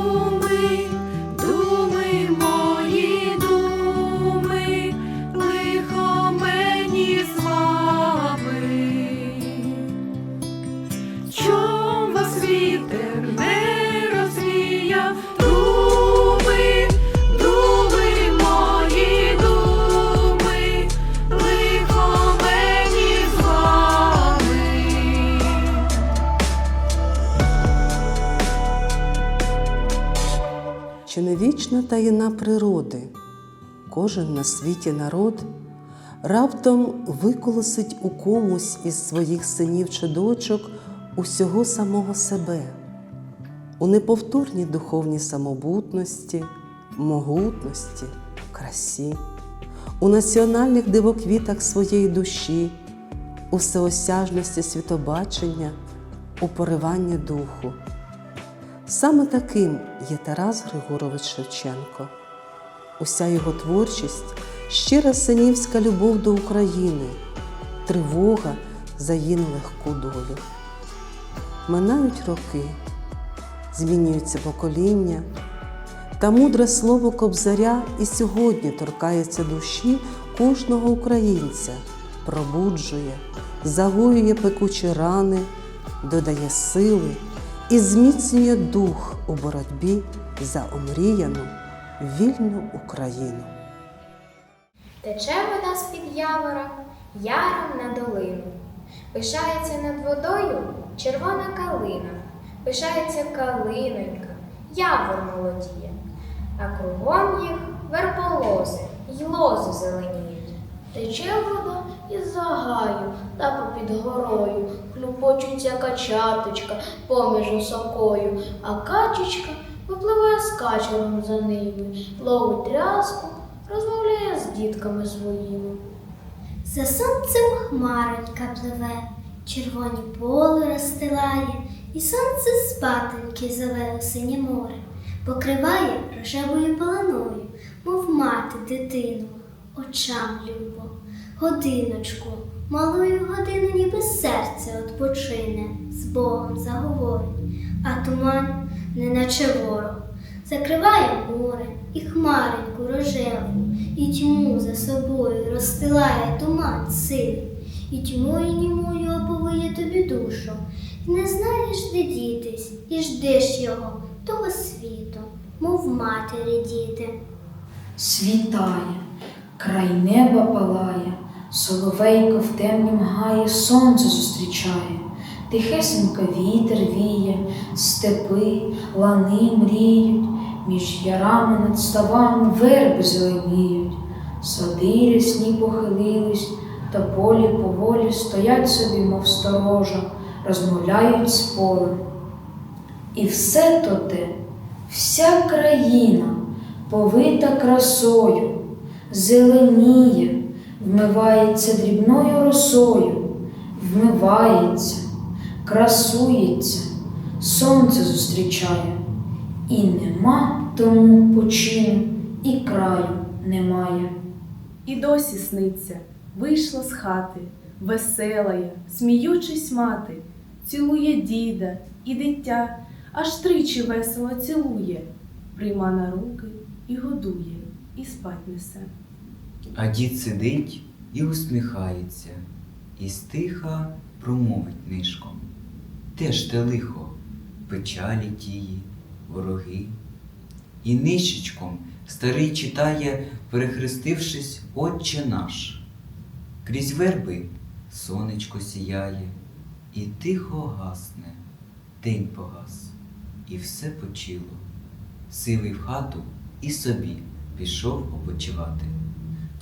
думи, Чи не вічна таїна природи? Кожен на світі народ раптом виколосить у комусь із своїх синів чи дочок усього самого себе, у неповторній духовній самобутності, могутності, красі, у національних дивоквітах своєї душі, у всеосяжності світобачення, у пориванні духу. Саме таким є Тарас Григорович Шевченко. Уся його творчість щира синівська любов до України, тривога за її нелегку долю. Минають роки, змінюються покоління, та мудре слово Кобзаря і сьогодні торкається душі кожного українця, пробуджує, загоює пекучі рани, додає сили і зміцнює дух у боротьбі за омріяну вільну Україну. Тече вода з-під явора, яром на долину. Пишається над водою червона калина, пишається калинонька, явор молодіє, а кругом їх верболози й лози зеленіють. Тече вода із загаю та попід горою, хлюпочуться качаточка поміж осокою, а качечка випливає з качером за ними, ловить тряску, розмовляє з дітками своїми. За сонцем хмаронька пливе, червоні поли розстилає, і сонце спатоньки зове у синє море, покриває рожевою полоною, мов мати дитину, очам любо, годиночку, малою годину, ніби серце odpoczyне, з Богом заговорить, а туман, неначе ворог, закриває море і хмареньку рожеву, і тьму за собою розстилає туман сивий, і тьмою німою оповиє тобі душу, і не знаєш, де дітись, і ждеш його, того світу, мов матері діти. Світає, край неба палає, соловейко в темнім гаї сонце зустрічає, тихесенько вітер віє, степи, лани мріють, між ярами над ставами верби зеленіють, сади рясні похилились, та полі поволі стоять собі, мов сторожа, розмовляють з полем. І все то те, вся країна повита красою, зеленіє, вмивається дрібною росою, вмивається, красується, сонце зустрічає, і нема тому почину, і краю немає. І досі сниться, вийшла з хати, веселая, сміючись мати, цілує діда і дитя, аж тричі весело цілує, прийма на руки і годує, і спать несе. А дід сидить і усміхається, і стиха промовить нишком. Де ж те лихо, печалі тії, вороги? І нищечком старий читає, перехрестившись, Отче наш. Крізь верби сонечко сіяє, і тихо гасне, день погас, і все почило. Сивий в хату і собі пішов опочивати.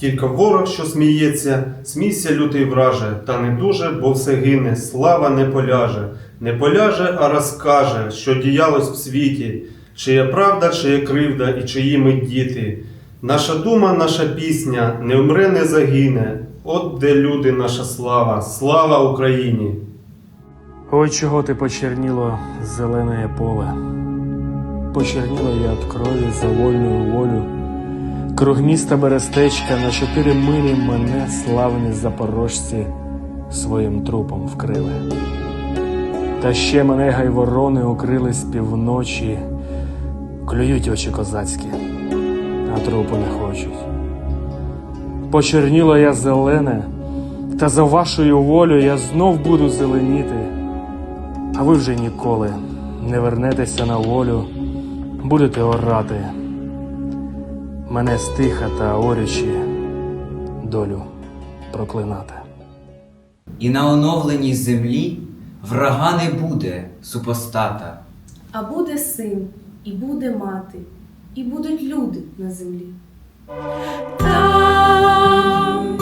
Тільки ворог, що сміється, смійся лютий враже, та не дуже, бо все гине, слава не поляже, не поляже, а розкаже, що діялось в світі, чия правда, чия кривда і чиї ми діти. Наша дума, наша пісня не вмре, не загине. От де люди, наша слава, слава Україні! Ой, чого ти почерніло зелене поле, почерніло я від крові за вольну волю. Круг міста Берестечка на чотири милі мене славні запорожці своїм трупом вкрили. Та ще мене гайворони укрили з півночі, Клюють очі козацькі, а трупу не хочуть. Почерніло я зелене, та за вашою волю я знов буду зеленіти, а ви вже ніколи не вернетеся на волю, будете орати. Мене стиха та орючі долю проклинати. І на оновленій землі врага не буде супостата. А буде син, і буде мати, і будуть люди на землі. Там